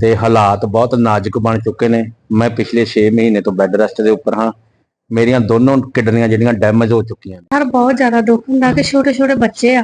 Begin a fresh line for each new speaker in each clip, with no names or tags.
ਤੇ ਹਾਲਾਤ ਬਹੁਤ ਨਾਜ਼ੁਕ ਬਣ ਚੁੱਕੇ ਨੇ। ਮੈਂ ਪਿਛਲੇ 6 ਮਹੀਨੇ ਤੋਂ ਬੈੱਡ ਰੈਸਟ ਦੇ ਉੱਪਰ ਹਾਂ। ਮੇਰੀਆਂ ਦੋਨੋਂ ਕਿਡਨੀਆਂ ਜਿਹੜੀਆਂ ਡੈਮੇਜ ਹੋ ਚੁੱਕੀਆਂ ਨੇ।
ਸਰ ਬਹੁਤ ਜ਼ਿਆਦਾ ਦੁੱਖ ਹੁੰਦਾ ਕਿ ਛੋਟੇ ਛੋਟੇ ਬੱਚੇ ਆ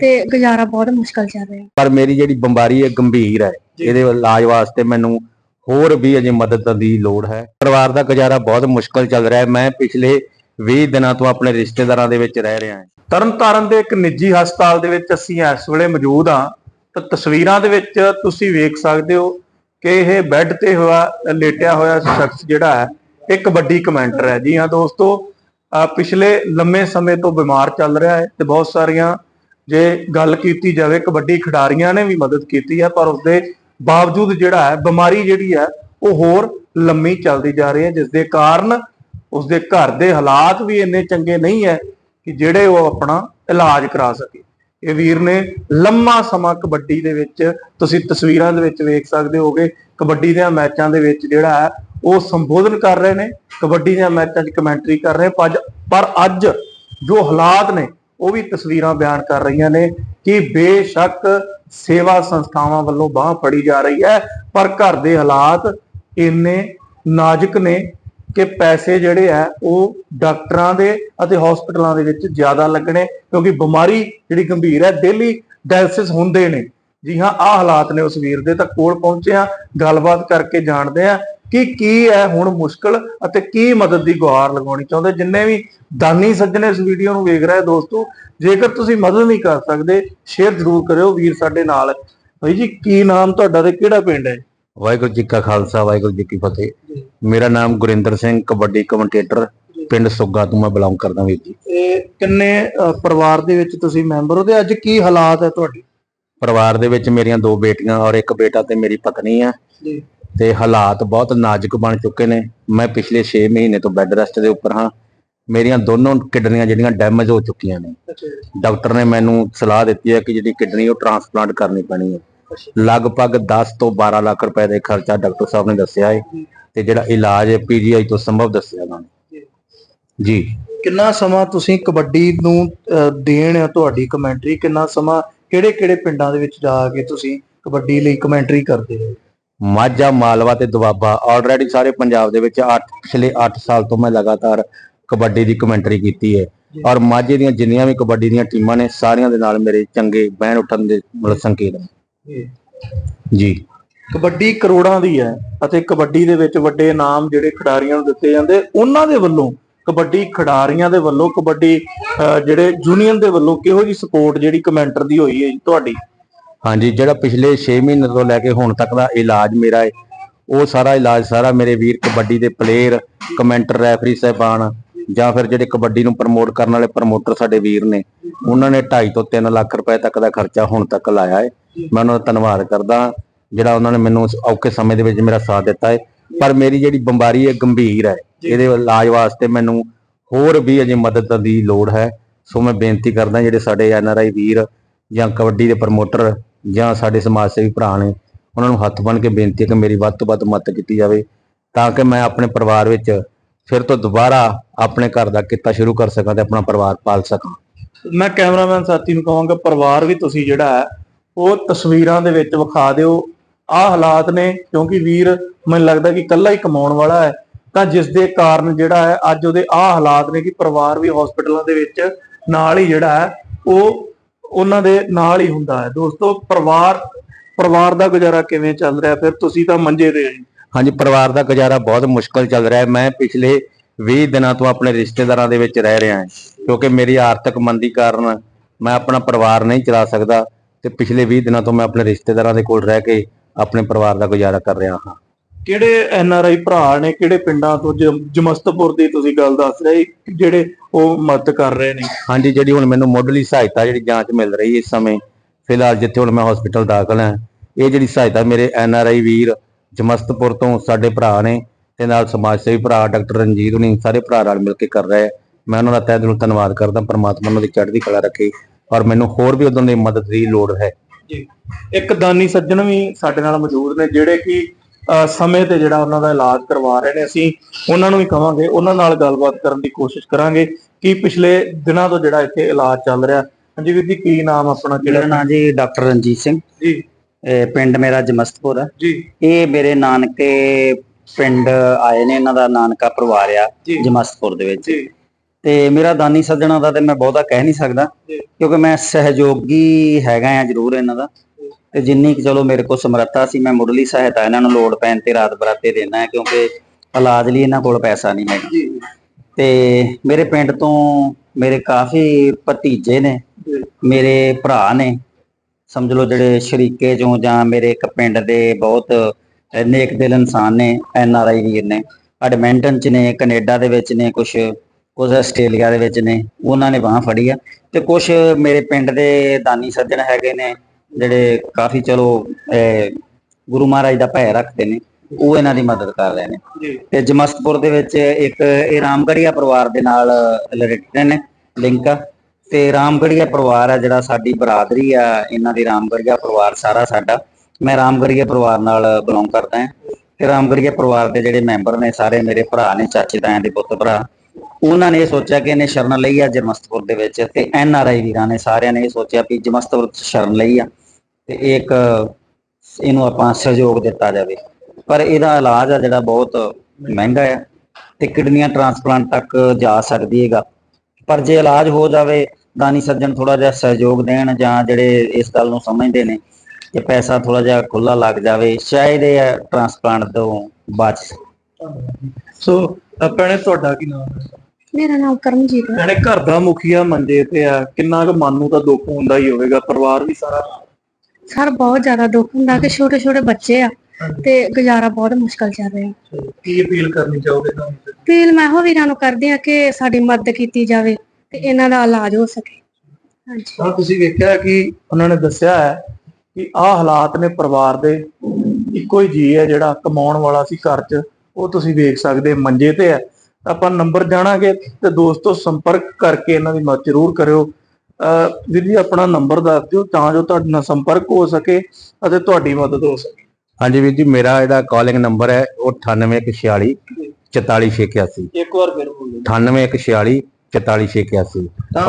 ਤੇ ਗੁਜ਼ਾਰਾ ਬਹੁਤ ਮੁਸ਼ਕਲ ਚੱਲ ਰਿਹਾ।
ਪਰ ਮੇਰੀ ਜਿਹੜੀ ਬਿਮਾਰੀ ਹੈ ਗੰਭੀਰ ਹੈ। ਇਹਦੇ ਇਲਾਜ ਵਾਸਤੇ ਮੈਨੂੰ ਹੋਰ ਵੀ ਅਜੇ ਮਦਦ ਦੀ ਲੋੜ ਹੈ। ਪਰਿਵਾਰ ਦਾ ਗੁਜ਼ਾਰਾ ਬਹੁਤ ਮੁਸ਼ਕਲ ਚੱਲ ਰਿਹਾ ਹੈ। ਮੈਂ ਪਿਛਲੇ 20 ਦਿਨਾਂ ਤੋਂ ਆਪਣੇ ਰਿਸ਼ਤੇਦਾਰਾਂ ਦੇ ਵਿੱਚ ਰਹਿ ਰਿਹਾ ਹਾਂ।
ਤਰਨਤਾਰਨ ਦੇ ਇੱਕ ਨਿੱਜੀ ਹਸਪਤਾਲ ਦੇ ਵਿੱਚ ਅਸੀਂ ਇਸ ਵੇਲੇ ਮੌਜੂਦ ਹਾਂ। ਤਾਂ ਤਸਵੀਰਾਂ ਦੇ ਵਿੱਚ ਤੁਸੀਂ ਵੇਖ ਸਕਦੇ ਹੋ ਕਿ ਇਹ ਬੈੱਡ ਤੇ ਹੋਇਆ, ਲੇਟਿਆ ਹੋਇਆ ਸ਼ਖਸ ਜਿਹੜਾ ਹੈ ਇਹ ਕਬੱਡੀ ਕਮੈਂਟਰ ਹੈ। ਜੀ ਹਾਂ ਦੋਸਤੋ ਪਿਛਲੇ ਲੰਮੇ ਸਮੇਂ ਤੋਂ ਬਿਮਾਰ ਚੱਲ ਰਿਹਾ ਹੈ ਤੇ ਬਹੁਤ ਸਾਰੀਆਂ ਜੇ ਗੱਲ ਕੀਤੀ ਜਾਵੇ ਕਬੱਡੀ ਖਿਡਾਰੀਆਂ ਨੇ ਵੀ ਮਦਦ ਕੀਤੀ ਹੈ, ਪਰ ਉਸਦੇ ਬਾਵਜੂਦ ਜਿਹੜਾ ਹੈ, ਬਿਮਾਰੀ ਜਿਹੜੀ ਹੈ, ਉਹ ਹੋਰ ਲੰਮੀ ਚੱਲਦੀ ਜਾ ਰਹੀ ਹੈ, ਜਿਸ ਦੇ ਕਾਰਨ ਉਸਦੇ ਘਰ ਦੇ ਹਾਲਾਤ ਵੀ ਇੰਨੇ ਚੰਗੇ ਨਹੀਂ ਹੈ ਕਿ ਜਿਹੜੇ ਉਹ ਆਪਣਾ ਇਲਾਜ ਕਰਾ ਸਕੇ। ਇਹ ਵੀਰ ਨੇ ਲੰਮਾ ਸਮਾਂ ਕਬੱਡੀ ਦੇ ਵਿੱਚ, ਤੁਸੀਂ ਤਸਵੀਰਾਂ ਦੇ ਵਿੱਚ ਵੇਖ ਸਕਦੇ ਹੋਗੇ, ਕਬੱਡੀ ਦੇ ਮੈਚਾਂ ਦੇ ਵਿੱਚ ਜਿਹੜਾ ਹੈ, ਉਹ ਸੰਬੋਧਨ ਕਰ ਰਹੇ ਨੇ, ਕਬੱਡੀ ਦੇ ਮੈਚਾਂ 'ਚ ਕਮੈਂਟਰੀ ਕਰ ਰਹੇ ਪਰ ਪਰ ਅੱਜ ਜੋ ਹਾਲਾਤ ਨੇ, ਉਹ ਵੀ ਤਸਵੀਰਾਂ ਬਿਆਨ ਕਰ ਰਹੀਆਂ ਨੇ ਕਿ ਬੇਸ਼ੱਕ ਸੇਵਾ ਸੰਸਥਾਵਾਂ ਵੱਲੋਂ ਬਾਹ ਫੜੀ ਜਾ ਰਹੀ ਹੈ, ਪਰ ਘਰ ਦੇ ਹਾਲਾਤ ਇੰਨੇ ਨਾਜ਼ੁਕ ਨੇ ਕਿ ਪੈਸੇ ਜਿਹੜੇ ਆ ਉਹ ਡਾਕਟਰਾਂ ਦੇ ਅਤੇ ਹਸਪਤਾਲਾਂ ਦੇ ਵਿੱਚ ਜ਼ਿਆਦਾ ਲੱਗਣੇ, ਕਿਉਂਕਿ ਬਿਮਾਰੀ ਜਿਹੜੀ ਗੰਭੀਰ ਹੈ ਡੇਲੀ ਡਾਇਲਿਸਿਸ ਹੁੰਦੇ ਨੇ। ਜੀ ਹਾਂ, ਆਹ ਹਾਲਾਤ ਨੇ ਉਸ ਵੀਰ ਦੇ, ਤਾਂ ਕੋਲ ਪਹੁੰਚੇ ਆ ਗੱਲਬਾਤ ਕਰਕੇ ਜਾਣਦੇ ਆ ਕਿ ਕੀ ਹੈ ਹੁਣ ਮੁਸ਼ਕਲ ਅਤੇ ਕੀ ਮਦਦ ਦੀ ਗੁਹਾਰ ਲਗਾਉਣੀ ਚਾਹੁੰਦੇ। ਜਿੰਨੇ ਵੀ ਦਾਨੀ ਸੱਜਣੇ ਇਸ ਵੀਡੀਓ ਨੂੰ ਵੇਖ ਰਹੇ ਦੋਸਤੋ, ਜੇਕਰ ਤੁਸੀਂ ਮਦਦ ਨਹੀਂ ਕਰ ਸਕਦੇ, ਸ਼ੇਅਰ ਜ਼ਰੂਰ ਕਰਿਓ, ਵੀਰ ਸਾਡੇ ਨਾਲ। ਹੈ। ਭਾਈ ਜੀ, ਕੀ ਨਾਮ ਤੁਹਾਡਾ ਤੇ ਕਿਹੜਾ ਪਿੰਡ ਹੈ?
ਵਾਹਿਗੁਰੂ ਜੀ ਕਾ ਖਾਲਸਾ ਵਾਹਿਗੁਰੂ ਜੀ ਕੀ ਫਤਿਹ। ਮੇਰਾ ਨਾਮ ਗੁਰਿੰਦਰ ਸਿੰਘ ਕਬੱਡੀ ਕਮੈਂਟੇਟਰ ਪਿੰਡ ਸੁੱਗਾ ਤੋਂ ਮੈਂ ਬਿਲੋਂਗ ਕਰਦਾ ਵੀਰ ਜੀ।
ਇਹ ਕਿੰਨੇ ਪਰਿਵਾਰ ਦੇ ਵਿੱਚ ਤੁਸੀਂ ਮੈਂਬਰ ਹੋ ਤੇ ਅੱਜ ਕੀ ਹਾਲਾਤ ਹੈ ਤੁਹਾਡੇ?
ਪਰਿਵਾਰ ਦੇ ਵਿੱਚ ਮੇਰੀਆਂ ਦੋ ਬੇਟੀਆਂ ਔਰ ਇੱਕ ਬੇਟਾ ਤੇ ਮੇਰੀ ਪਤਨੀ ਆ।
ਜੀ।
ਤੇ ਹਾਲਾਤ ਬਹੁਤ ਨਾਜ਼ੁਕ ਬਣ ਚੁੱਕੇ ਨੇ। ਮੈਂ ਪਿਛਲੇ 6 ਮਹੀਨੇ ਤੋਂ ਬੈੱਡ ਰੈਸਟ ਦੇ ਉੱਪਰ ਹਾਂ। ਮੇਰੀਆਂ ਦੋਨੋਂ ਕਿਡਨੀਆਂ ਜਿਹੜੀਆਂ ਡੈਮੇਜ ਹੋ ਚੁੱਕੀਆਂ ਨੇ। ਡਾਕਟਰ ਨੇ ਮੈਨੂੰ ਸਲਾਹ ਦਿੱਤੀ ਹੈ ਕਿ ਜਿਹੜੀ ਕਿਡਨੀ ਉਹ ਟ੍ਰਾਂਸਪਲਾਂਟ ਕਰਨੀ ਪੈਣੀ ਹੈ। ਲਗਭਗ 10 ਤੋਂ 12 ਲੱਖ ਰੁਪਏ ਦੇ ਖਰਚਾ ਡਾਕਟਰ ਸਾਹਿਬ ਨੇ ਦੱਸਿਆ ਹੈ ਤੇ ਜਿਹੜਾ ਇਲਾਜ ਹੈ ਪੀਜੀਆਈ ਤੋਂ ਸੰਭਵ ਦੱਸਿਆ ਉਹਨਾਂ ਨੇ। ਜੀ।
ਕਿੰਨਾ ਸਮਾਂ ਤੁਸੀਂ ਕਬੱਡੀ ਨੂੰ ਦੇਣ ਤੁਹਾਡੀ ਕਮੈਂਟਰੀ ਕਿੰਨਾ ਸਮਾਂ ਕਿਹੜੇ ਕਿਹੜੇ ਪਿੰਡਾਂ ਦੇ ਵਿੱਚ ਜਾ ਕੇ ਤੁਸੀਂ ਕਬੱਡੀ ਲਈ ਕਮੈਂਟਰੀ ਕਰਦੇ ਹੋ?
ਮਾਝਾ ਮਾਲਵਾ ਤੇ ਦੁਆਬਾ। ਆਲਰੇਡੀ ਸਾਰੇ ਪੰਜਾਬ ਦੇ ਵਿੱਚ 8 ਪਿਛਲੇ 8 ਸਾਲ ਤੋਂ ਮੈਂ ਲਗਾਤਾਰ ਕਬੱਡੀ ਦੀ ਕਮੈਂਟਰੀ ਕੀਤੀ ਹੈ ਔਰ ਮਾਝੇ ਦੀਆਂ ਜਿੰਨੀਆਂ ਵੀ ਕਬੱਡੀ ਦੀਆਂ ਟੀਮਾਂ ਨੇ ਸਾਰਿਆਂ ਦੇ ਨਾਲ ਮੇਰੇ ਚੰਗੇ ਬਹਿਣ ਉੱਠਣ ਦੇ ਮਤਲਬ ਸੰਕੇਤ ਨੇ। ਜੀ।
ਕਬੱਡੀ ਕਰੋੜਾਂ ਦੀ ਹੈ ਅਤੇ ਕਬੱਡੀ ਦੇ ਵਿੱਚ ਵੱਡੇ ਇਨਾਮ ਜਿਹੜੇ ਖਿਡਾਰੀਆਂ ਨੂੰ ਦਿੱਤੇ ਜਾਂਦੇ ਉਹਨਾਂ ਦੇ ਵੱਲੋਂ ਕਬੱਡੀ ਖਿਡਾਰੀਆਂ ਦੇ ਵੱਲੋਂ ਕਬੱਡੀ ਜਿਹੜੇ ਯੂਨੀਅਨ ਦੇ ਵੱਲੋਂ ਕਿਹੋ ਜੀ ਸਪੋਰਟ ਜਿਹੜੀ ਕਮੈਂਟਰ ਦੀ ਹੋਈ ਹੈ ਤੁਹਾਡੀ?
ਹਾਂਜੀ ਜਿਹੜਾ ਪਿਛਲੇ 6 ਮਹੀਨੇ ਤੋਂ ਲੈ ਕੇ ਹੁਣ ਤੱਕ ਦਾ ਇਲਾਜ ਮੇਰਾ ਹੈ ਉਹ ਸਾਰਾ ਇਲਾਜ ਸਾਰਾ ਮੇਰੇ ਵੀਰ ਕਬੱਡੀ ਦੇ ਪਲੇਅਰ ਕਮੈਂਟਰ ਰੈਫਰੀ ਸਾਹਿਬਾਨ ਜਾਂ ਫਿਰ ਜਿਹੜੇ ਕਬੱਡੀ ਨੂੰ ਪ੍ਰਮੋਟ ਕਰਨ ਵਾਲੇ ਪ੍ਰਮੋਟਰ ਸਾਡੇ ਵੀਰ ਨੇ ਉਹਨਾਂ ਨੇ 2.5 ਤੋਂ 3 ਲੱਖ ਰੁਪਏ ਤੱਕ ਦਾ ਖਰਚਾ ਹੁਣ ਤੱਕ ਲਾਇਆ ਹੈ। ਮੈਂ ਉਹਨਾਂ ਦਾ ਧੰਨਵਾਦ ਕਰਦਾ ਜਿਹੜਾ ਉਹਨਾਂ ਨੇ ਮੈਨੂੰ ਉਸ ਔਖੇ ਸਮੇਂ ਦੇ ਵਿੱਚ ਮੇਰਾ ਸਾਥ ਦਿੱਤਾ ਹੈ। ਪਰ ਮੇਰੀ ਜਿਹੜੀ ਬਿਮਾਰੀ ਹੈ ਗੰਭੀਰ ਹੈ। ਇਹਦੇ ਇਲਾਜ ਵਾਸਤੇ ਮੈਨੂੰ ਹੋਰ ਵੀ ਅਜੇ ਮਦਦ ਦੀ ਲੋੜ ਹੈ। ਸੋ ਮੈਂ ਬੇਨਤੀ ਕਰਦਾ ਜਿਹੜੇ ਸਾਡੇ ਐਨਆਰਆਈ ਵੀਰ ਜਾਂ ਕਬੱਡੀ ਦੇ ਪ੍ਰਮੋਟਰ ਜਾਂ ਸਾਡੇ ਸਮਾਜ ਸੇਵੀ ਭਰਾ ਨੇ ਉਹਨਾਂ ਨੂੰ ਹੱਥ ਬੰਨ੍ਹ ਕੇ ਬੇਨਤੀ ਹੈ ਕਿ ਮੇਰੀ ਵੱਧ ਤੋਂ ਵੱਧ ਮਦਦ ਕੀਤੀ ਜਾਵੇ ਤਾਂ ਕਿ ਮੈਂ ਆਪਣੇ ਪਰਿਵਾਰ ਵਿੱਚ ਫਿਰ ਤੋਂ ਦੁਬਾਰਾ ਆਪਣੇ ਘਰ ਦਾ ਕਿੱਤਾ ਸ਼ੁਰੂ ਕਰ ਸਕਾਂ ਤੇ ਆਪਣਾ ਪਰਿਵਾਰ ਪਾਲ ਸਕਾਂ।
ਮੈਂ ਕੈਮਰਾਮੈਨ ਸਾਥੀ ਨੂੰ ਕਹਾਂਗਾ ਪਰਿਵਾਰ ਵੀ ਤੁਸੀਂ ਜਿਹੜਾ ਹੈ ਉਹ ਤਸਵੀਰਾਂ ਦੇ ਵਿੱਚ ਵਿਖਾ ਦਿਓ। ਆਹ ਹਾਲਾਤ ਨੇ, ਕਿਉਂਕਿ ਵੀਰ ਮੈਨੂੰ ਲੱਗਦਾ ਕਿ ਇਕੱਲਾ ਹੀ ਕਮਾਉਣ ਵਾਲਾ ਹੈ। ਤਾਂ ਜਿਸ ਦੇ ਕਾਰਨ ਜਿਹੜਾ ਹੈ, ਅੱਜ ਉਹਦੇ ਆਹ ਹਾਲਾਤ ਨੇ ਕਿ ਪਰਿਵਾਰ ਵੀ ਹਸਪੀਟਲਾਂ ਦੇ ਵਿੱਚ ਨਾਲ ਹੀ ਜਿਹੜਾ ਹੈ, ਉਹ ਉਹਨਾਂ ਦੇ ਨਾਲ ਹੀ ਹੁੰਦਾ ਹੈ। ਦੋਸਤੋ, ਪਰਿਵਾਰ ਪਰਿਵਾਰ ਦਾ ਗੁਜ਼ਾਰਾ ਕਿਵੇਂ ਚੱਲ ਰਿਹਾ? ਫਿਰ ਤੁਸੀਂ ਤਾਂ ਮੰਜੇ ਤੇ ਹੋ
ਹਾਂਜੀ, ਪਰਿਵਾਰ ਦਾ ਗੁਜ਼ਾਰਾ ਬਹੁਤ ਮੁਸ਼ਕਲ ਚੱਲ ਰਿਹਾ ਹੈ। ਮੈਂ ਪਿਛਲੇ 20 ਦਿਨਾਂ ਤੋਂ ਆਪਣੇ ਰਿਸ਼ਤੇਦਾਰਾਂ ਦੇ ਵਿੱਚ ਰਹਿ ਰਿਹਾ ਹਾਂ, ਕਿਉਂਕਿ ਮੇਰੀ ਆਰਥਿਕ ਮੰਦੀ ਕਾਰਨ ਮੈਂ ਆਪਣਾ ਪਰਿਵਾਰ ਨਹੀਂ ਚਲਾ ਸਕਦਾ। ਤੇ ਪਿਛਲੇ 20 ਦਿਨਾਂ ਤੋਂ ਮੈਂ ਆਪਣੇ ਰਿਸ਼ਤੇਦਾਰਾਂ ਦੇ ਕੋਲ ਰਹਿ ਕੇ ਆਪਣੇ ਪਰਿਵਾਰ ਦਾ ਗੁਜ਼ਾਰਾ ਕਰ ਰਿਹਾ ਹਾਂ।
ਕਿਹੜੇ ਐਨ ਆਰ ਆਈ ਭਰਾ ਨੇ ਕਿਹੜੇ ਪਿੰਡਾਂ ਤੋਂ ਜਮਸਤਪੁਰ ਦੀ ਤੁਸੀਂ ਗੱਲ ਦੱਸ ਰਹੇ ਜਿਹੜੇ ਉਹ ਮਦਦ ਕਰ ਰਹੇ ਨੇ?
ਹਾਂਜੀ ਜਿਹੜੀ ਹੁਣ ਮੈਨੂੰ ਮੁੱਢਲੀ ਸਹਾਇਤਾ ਜਿਹੜੀ ਜਾਂਚ ਮਿਲ ਰਹੀ ਇਸ ਸਮੇਂ ਫਿਲਹਾਲ ਜਿੱਥੇ ਹੁਣ ਮੈਂ ਹਸਪੀਟਲ ਦਾਖਲ ਹਾਂ ਇਹ ਜਿਹੜੀ ਸਹਾਇਤਾ ਮੇਰੇ ਐਨ ਆਰ ਆਈ ਵੀਰ ਜਮਸਤਪੁਰ ਤੋਂ ਸਾਡੇ ਭਰਾ ਨੇ ਤੇ ਨਾਲ ਸਮਾਜ ਸੇਵੀ ਭਰਾ ਡਾਕਟਰ ਰਣਜੀਤ ਹੁਣੀ ਸਾਰੇ ਭਰਾ ਨਾਲ ਮਿਲ ਕੇ ਕਰ ਰਹੇ। ਮੈਂ ਉਹਨਾਂ ਦਾ ਤਹਿ ਦਿਲੋਂ ਧੰਨਵਾਦ ਕਰਦਾ ਪਰਮਾਤਮਾ ਉਹਨਾਂ ਦੀ ਚੜ੍ਹਦੀ ਕਲਾ ਰੱਖੇ। ਔਰ ਮੈਨੂੰ ਹੋਰ ਵੀ ਉਦੋਂ ਦੀ ਮਦਦ ਦੀ ਲੋੜ ਹੈ।
ਜੀ। ਇੱਕ ਦਾਨੀ ਸੱਜਣ ਵੀ ਸਾਡੇ ਨਾਲ ਮੌਜੂਦ ਨੇ ਜਿਹੜੇ ਕਿ ਸਮੇਂ ਤੇ ਜਿਹੜਾ ਉਹਨਾਂ ਦਾ ਇਲਾਜ ਕਰਵਾ ਰਹੇ ਨੇ। ਅਸੀਂ ਉਹਨਾਂ ਨੂੰ ਵੀ ਕਵਾਂਗੇ ਉਹਨਾਂ ਨਾਲ ਗੱਲਬਾਤ ਕਰਨ ਦੀ ਕੋਸ਼ਿਸ਼ ਕਰਾਂਗੇ ਕਿ ਪਿਛਲੇ ਦਿਨਾਂ ਤੋਂ ਜਿਹੜਾ ਇੱਥੇ ਇਲਾਜ ਚੱਲ ਰਿਹਾ। ਹਾਂਜੀ ਵੀਰ ਜੀ ਕੀ ਨਾਮ ਆਪਣਾ
ਮੇਰਾ
ਕਿਹੜਾ
ਨਾਮ ਜੀ ਡਾਕਟਰ ਰਣਜੀਤ ਸਿੰਘ।
ਜੀ।
ਇਹ ਪਿੰਡ ਮੇਰਾ ਜਮਸਤਪੁਰ ਆ।
ਜੀ।
ਇਹ ਮੇਰੇ ਨਾਨਕੇ ਪਿੰਡ ਆਏ ਨੇ ਇਹਨਾਂ ਦਾ ਨਾਨਕਾ ਪਰਿਵਾਰ ਆ
ਜੀ।
ਜਮਸਤਪੁਰ ਦੇ ਵਿੱਚ।
ਜੀ।
ਤੇ ਮੇਰਾ ਦਾਨੀ ਸੱਜਣਾ ਦਾ ਤੇ ਮੈਂ ਬਹੁਤਾ ਕਹਿ ਨਹੀਂ ਸਕਦਾ। ਕਿਉਂਕਿ ਮੈਂ ਸਹਿਯੋਗੀ ਹੈਗਾ ਆ ਜ਼ਰੂਰ ਇਹਨਾਂ ਦਾ। ਤੇ ਜਿੰਨੀ ਕਿ ਚਲੋ ਮੇਰੇ ਕੋਲ ਸਮਰੱਥਾ ਸੀ ਮੈਂ ਮੁੱਢਲੀ ਸਹਾਇਤਾ ਇਹਨਾਂ ਨੂੰ ਲੋੜ ਪੈਣ ਤੇ ਰਾਤ ਬਰਾਤੇ ਦੇਣਾ ਹੈ ਕਿਉਂਕਿ ਇਲਾਜ ਲਈ ਇਹਨਾਂ ਕੋਲ ਪੈਸਾ ਨਹੀਂ ਹੈਗਾ। ਤੇ ਮੇਰੇ ਪਿੰਡ ਤੋਂ ਮੇਰੇ ਕਾਫੀ ਭਤੀਜੇ ਨੇ। ਮੇਰੇ ਭਰਾ ਨੇ ਸਮਝ ਲਓ ਜਿਹੜੇ ਸ਼ਰੀਕੇ ਚੋਂ ਜਾਂ ਮੇਰੇ ਇੱਕ ਪਿੰਡ ਦੇ ਬਹੁਤ ਨੇਕ ਦਿਲ ਇਨਸਾਨ ਨੇ ਐਨ ਆਰ ਆਈ ਵੀਰ ਨੇ ਐਡਮਿੰਟਨ ਚ ਨੇ ਕੈਨੇਡਾ ਦੇ ਵਿੱਚ ਨੇ ਕੁਝ ਕੁਝ ਆਸਟ੍ਰੇਲੀਆ ਦੇ ਵਿੱਚ ਨੇ ਉਹਨਾਂ ਨੇ ਬਾਹ ਫੜੀ ਆ ਤੇ ਕੁਝ ਮੇਰੇ ਪਿੰਡ ਦੇ ਦਾਨੀ ਸੱਜਣ ਹੈਗੇ ਨੇ ਜਿਹੜੇ ਕਾਫੀ ਚਲੋ ਗੁਰੂ ਮਹਾਰਾਜ ਦਾ ਭੈ ਰੱਖਦੇ ਨੇ ਉਹ ਇਹਨਾਂ ਦੀ ਮਦਦ ਕਰ ਰਹੇ ਨੇ। ਤੇ ਜਮਸਤਪੁਰ ਦੇ ਵਿੱਚ ਇੱਕ ਇਹ ਰਾਮਗੜੀਆ ਪਰਿਵਾਰ ਦੇ ਨਾਲ ਰਿਲੇਟਡ ਨੇ ਲਿੰਕ ਆ। ਤੇ ਰਾਮਗੜੀਆ ਪਰਿਵਾਰ ਆ ਜਿਹੜਾ ਸਾਡੀ ਬਰਾਦਰੀ ਆ ਇਹਨਾਂ ਦੀ ਰਾਮਗੜੀਆ ਪਰਿਵਾਰ ਸਾਰਾ ਸਾਡਾ। ਮੈਂ ਰਾਮਗੜੀਆ ਪਰਿਵਾਰ ਨਾਲ ਬਿਲੋਂਗ ਕਰਦਾ ਹਾਂ। ਤੇ ਰਾਮਗੜੀਆ ਪਰਿਵਾਰ ਦੇ ਜਿਹੜੇ ਮੈਂਬਰ ਨੇ ਸਾਰੇ ਮੇਰੇ ਭਰਾ ਨੇ ਚਾਚੇ ਤਾਇਆਂ ਦੇ ਪੁੱਤ ਭਰਾ। ਉਹਨਾਂ ਨੇ ਸੋਚਿਆ ਕਿ ਇਹਨੇ ਸ਼ਰਨ ਲਈ ਆ ਜਮਸਤਪੁਰ ਦੇ ਵਿੱਚ ਤੇ ਐਨ ਆਰ ਆਈ ਵੀਰਾਂ ਨੇ ਸਾਰਿਆਂ ਨੇ ਇਹ ਸੋਚਿਆ ਵੀ ਜਮਸਤਪੁਰ 'ਚ ਸ਼ਰਨ ਲਈ ਆ ਤੇ ਇੱਕ ਇਹਨੂੰ ਆਪਾਂ ਸਹਿਯੋਗ ਦਿੱਤਾ ਜਾਵੇ। ਪਰ ਇਹਦਾ ਇਲਾਜ ਆ ਜਿਹੜਾ ਬਹੁਤ ਮਹਿੰਗਾ ਆ ਤੇ ਕਿਡਨੀਆਂ ਟ੍ਰਾਂਸਪਲਾਂਟ ਤੱਕ ਜਾ ਸਕਦੀ ਹੈਗਾ। ਪਰ ਜੇ ਇਲਾਜ ਹੋ ਜਾਵੇ ਦਾਨੀ ਸੱਜਣ ਥੋੜਾ ਜਿਹਾ ਸਹਿਯੋਗ ਦੇਣ ਜਾਂ ਜਿਹੜੇ ਇਸ ਗੱਲ ਨੂੰ ਸਮਝਦੇ ਨੇ ਕਿ ਪੈਸਾ ਥੋੜਾ ਜਿਹਾ ਖੁੱਲਾ ਲੱਗ ਜਾਵੇ ਸ਼ਾਇਦ ਇਹ ਟ੍ਰਾਂਸਪਲਾਂਟ ਤੋਂ ਬਚ
ਸੋ ਅ, ਤੁਹਾਡਾ ਕੀ ਨਾਮ ਹੈ?
ਮੇਰਾ ਨਾਮ ਕਰਮਜੀਤ ਹੈ।
ਭੈਣੇ ਘਰ ਦਾ ਮੁਖੀਆ ਮੰਜੇ ਤੇ ਆ। ਕਿੰਨਾ ਕੁ ਮਨ ਨੂੰ ਤਾਂ ਦੁੱਖ ਹੁੰਦਾ ਹੀ ਹੋਵੇਗਾ ਪਰਿਵਾਰ ਵੀ ਸਾਰਾ
ਸਰ ਬਹੁਤ ਜ਼ਿਆਦਾ ਦੁੱਖ ਹੁੰਦਾ ਕਿ ਛੋਟੇ ਛੋਟੇ ਬੱਚੇ ਆ ਤੇ ਗੁਜ਼ਾਰਾ ਬਹੁਤ ਮੁਸ਼ਕਲ ਚੱਲ ਰਿਹਾ।
ਕੀ ਅਪੀਲ ਕਰਨੀ ਚਾਹੋਗੇ ਤੁਹਾਨੂੰ
ਅਪੀਲ ਮੈਂ ਇਹੋ ਵੀਰਾਂ ਨੂੰ ਕਰਦੀ ਆ ਕਿ ਸਾਡੀ ਮਦਦ ਕੀਤੀ ਜਾਵੇ ਤੇ ਇਹਨਾਂ ਦਾ ਇਲਾਜ ਹੋ ਸਕੇ। ਹਾਂਜੀ।
ਤਾਂ ਤੁਸੀਂ ਵੇਖਿਆ ਕਿ ਉਹਨਾਂ ਨੇ ਦੱਸਿਆ ਹੈ ਕਿ ਆਹ ਹਾਲਾਤ ਨੇ ਪਰਿਵਾਰ ਦੇ। ਇੱਕੋ ਹੀ ਜੀ ਹੈ ਜਿਹੜਾ ਕਮਾਉਣ ਵਾਲਾ ਸੀ ਘਰ 'ਚ। ਉਹ ਤੁਸੀਂ ਵੇਖ ਸਕਦੇ ਮੰਜੇ ਤੇ ਹੈ। ਆਪਾਂ ਨੰਬਰ ਜਾਣਾਂਗੇ ਤੇ ਦੋਸਤੋ ਸੰਪਰਕ ਕਰਕੇ ਇਹਨਾਂ ਦੀ ਮਦਦ ਜ਼ਰੂਰ ਕਰਿਓ। ਵੀਰ ਜੀ ਆਪਣਾ ਨੰਬਰ ਦੱਸ ਦਿਓ ਤਾਂ ਜੋ ਤੁਹਾਡੇ ਨਾਲ ਸੰਪਰਕ ਹੋ ਸਕੇ ਅਤੇ ਤੁਹਾਡੀ ਮਦਦ ਹੋ ਸਕੇ।
ਹਾਂਜੀ ਵੀਰ ਜੀ ਮੇਰਾ ਇਹਦਾ ਕਾਲਿੰਗ ਨੰਬਰ ਹੈ ਉਹ 9846 44681
ਇੱਕ ਵਾਰ ਫਿਰ ਬੋਲੋ।
9846 44681
ਤਾਂ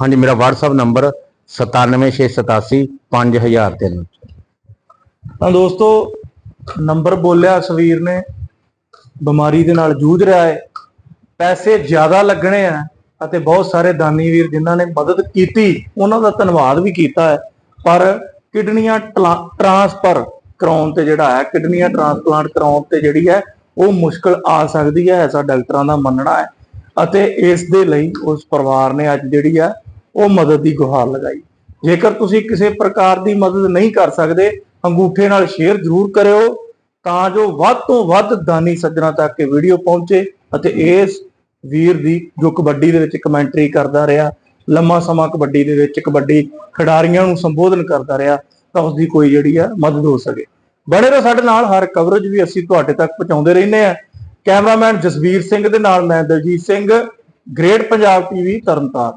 ਹਾਂਜੀ ਮੇਰਾ WhatsApp ਨੰਬਰ 97687 5003
ਤਾਂ ਦੋਸਤੋ ਨੰਬਰ ਬੋਲਿਆ ਸਵੀਰ ਨੇ। ਬਿਮਾਰੀ ਦੇ ਨਾਲ ਜੂਝ ਰਿਹਾ ਹੈ। ਪੈਸੇ ਜ਼ਿਆਦਾ ਲੱਗਣੇ ਆ ਅਤੇ ਬਹੁਤ ਸਾਰੇ ਦਾਨੀ ਵੀਰ ਜਿਨ੍ਹਾਂ ਨੇ ਮਦਦ ਕੀਤੀ, ਉਹਨਾਂ ਦਾ ਧੰਨਵਾਦ ਵੀ ਕੀਤਾ ਹੈ। ਪਰ ਕਿਡਨੀਆਂ ਟਲਾ- ਟ੍ਰਾਂਸਫਰ ਕਰਾਉਣ ਤੇ ਜਿਹੜਾ ਹੈ, ਕਿਡਨੀਆਂ ਟ੍ਰਾਂਸਪਲਾਂਟ ਕਰਾਉਣ ਤੇ ਜਿਹੜੀ ਹੈ, ਉਹ ਮੁਸ਼ਕਲ ਆ ਸਕਦੀ ਹੈ, ਐਸਾ ਡਾਕਟਰਾਂ ਦਾ ਮੰਨਣਾ ਹੈ। ਅਤੇ ਇਸ ਦੇ ਲਈ ਉਸ ਪਰਿਵਾਰ ਨੇ ਅੱਜ ਜਿਹੜੀ ਹੈ, ਉਹ ਮਦਦ ਦੀ ਗੁਹਾਰ ਲਗਾਈ। ਜੇਕਰ ਤੁਸੀਂ ਕਿਸੇ ਪ੍ਰਕਾਰ ਦੀ ਮਦਦ ਨਹੀਂ ਕਰ ਸਕਦੇ, ਅੰਗੂਠੇ ਨਾਲ ਸ਼ੇਅਰ ਜ਼ਰੂਰ ਕਰਿਓ। ਤਾਂ ਜੋ ਵੱਧ ਤੋਂ ਵੱਧ ਦਾਨੀ ਸੱਜਣਾ ਤੱਕ ਇਹ ਵੀਡੀਓ ਪਹੁੰਚੇ ਅਤੇ ਇਸ ਵੀਰ ਦੀ ਜੋ ਕਬੱਡੀ ਦੇ ਵਿੱਚ ਕਮੈਂਟਰੀ ਕਰਦਾ ਰਿਹਾ, ਲੰਮਾ ਸਮਾਂ ਕਬੱਡੀ ਦੇ ਵਿੱਚ ਕਬੱਡੀ ਖਿਡਾਰੀਆਂ ਨੂੰ ਸੰਬੋਧਨ ਕਰਦਾ ਰਿਹਾ, ਤਾਂ ਉਸ ਦੀ ਕੋਈ ਜਿਹੜੀ ਆ ਮਦਦ ਹੋ ਸਕੇ। ਬਣੇ ਰਹੋ ਸਾਡੇ ਨਾਲ, ਹਰ ਕਵਰੇਜ ਵੀ ਅਸੀਂ ਤੁਹਾਡੇ ਤੱਕ ਪਹੁੰਚਾਉਂਦੇ ਰਹਿੰਦੇ ਆ ਕੈਮਰਾਮੈਨ ਜਸਵੀਰ ਸਿੰਘ ਦੇ ਨਾਲ ਮੈਂ ਦਲਜੀਤ ਸਿੰਘ ਗ੍ਰੇਟ ਪੰਜਾਬ ਟੀਵੀ ਤਰਨਤਾਰਨ।